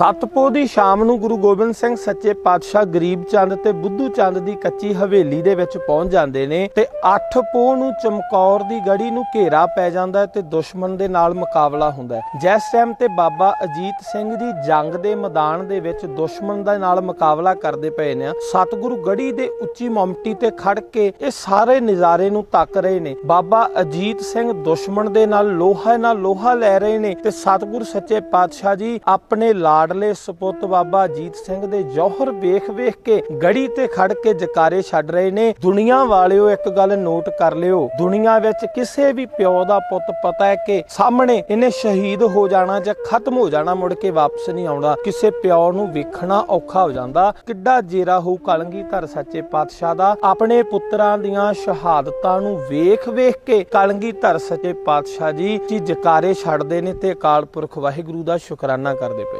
ਸਤਪੋ ਦੀ ਸ਼ਾਮ ਨੂੰ ਗੁਰੂ ਗੋਬਿੰਦ ਸਿੰਘ ਸੱਚੇ ਪਾਤਸ਼ਾਹ ਗਰੀਬ ਚੰਦ ਤੇ ਬੁੱਧੂ ਚੰਦ ਦੀ ਕੱਚੀ ਹਵੇਲੀ ਦੇ ਵਿੱਚ ਪਹੁੰਚ ਜਾਂਦੇ ਨੇ ਤੇ 8 ਪੋਹ ਨੂੰ ਚਮਕੌਰ ਦੀ ਗੜੀ ਨੂੰ ਘੇਰਾ ਪੈ ਜਾਂਦਾ ਹੈ ਤੇ ਦੁਸ਼ਮਣ ਦੇ ਨਾਲ ਮੁਕਾਬਲਾ ਹੁੰਦਾ ਹੈ। ਟਾਈਮ ਤੇ ਬਾਬਾ ਅਜੀਤ ਸਿੰਘ ਜੀ ਜੰਗ ਦੇ ਮੈਦਾਨ ਦੇ ਵਿੱਚ ਦੁਸ਼ਮਣ ਦੇ ਨਾਲ ਮੁਕਾਬਲਾ ਕਰਦੇ ਪਏ ਨੇ, ਸਤਿਗੁਰੂ ਗੜੀ ਦੇ ਉੱਚੀ ਮਮਟੀ ਤੇ ਖੜ ਕੇ ਇਹ ਸਾਰੇ ਨਜ਼ਾਰੇ ਨੂੰ ਤੱਕ ਰਹੇ ਨੇ। ਬਾਬਾ ਅਜੀਤ ਸਿੰਘ ਦੁਸ਼ਮਣ ਦੇ ਨਾਲ ਲੋਹਾ ਨਾਲ ਲੋਹਾ ਲੈ ਰਹੇ ਨੇ ਤੇ ਸਤਿਗੁਰ ਸੱਚੇ ਪਾਤਸ਼ਾਹ ਜੀ ਆਪਣੇ ਲਾਡਲੇ ਸੁਪੁੱਤ ਬਾਬਾ ਅਜੀਤ ਸਿੰਘ ਦੇ ਜੌਹਰ ਵੇਖ ਵੇਖ ਕੇ ਗੜੀ ਤੇ ਖੜ ਕੇ ਜਕਾਰੇ ਛੱਡ ਰਹੇ ਨੇ। ਦੁਨੀਆ ਵਾਲਿਓ, ਇੱਕ ਗੱਲ ਨੋਟ ਕਰ ਲਿਓ। ਦੁਨੀਆ ਵਿੱਚ ਕਿਸੇ ਵੀ ਪਿਓ ਦਾ ਪੁੱਤ ਪਤਾ ਹੈ ਕਿ ਸਾਹਮਣੇ ਇਹਨੇ ਸ਼ਹੀਦ ਹੋ ਜਾਣਾ ਜਾਂ ਖਤਮ ਹੋ ਜਾਣਾ, ਮੁੜ ਕੇ ਵਾਪਸ ਨਹੀਂ ਆਉਣਾ। ਕਿਸੇ ਪਿਓ ਨੂੰ ਵੇਖਣਾ ਔਖਾ ਹੋ ਜਾਂਦਾ। ਕਿੱਡਾ ਜੇਰਾ ਹੋ ਕਲਗੀਧਰ ਸੱਚੇ ਪਾਤਸ਼ਾਹ ਦਾ। ਆਪਣੇ ਪੁੱਤਰਾਂ ਦੀਆਂ ਸ਼ਹਾਦਤਾਂ ਨੂੰ ਵੇਖ ਵੇਖ ਕੇ ਕਲਗੀਧਰ ਸੱਚੇ ਪਾਤਸ਼ਾਹ ਜੀ ਜੀ ਜਕਾਰੇ ਛੱਡਦੇ ਨੇ ਤੇ ਅਕਾਲ ਪੁਰਖ ਵਾਹਿਗੁਰੂ ਦਾ ਸ਼ੁਕਰਾਨਾ ਕਰਦੇ ਪਏ।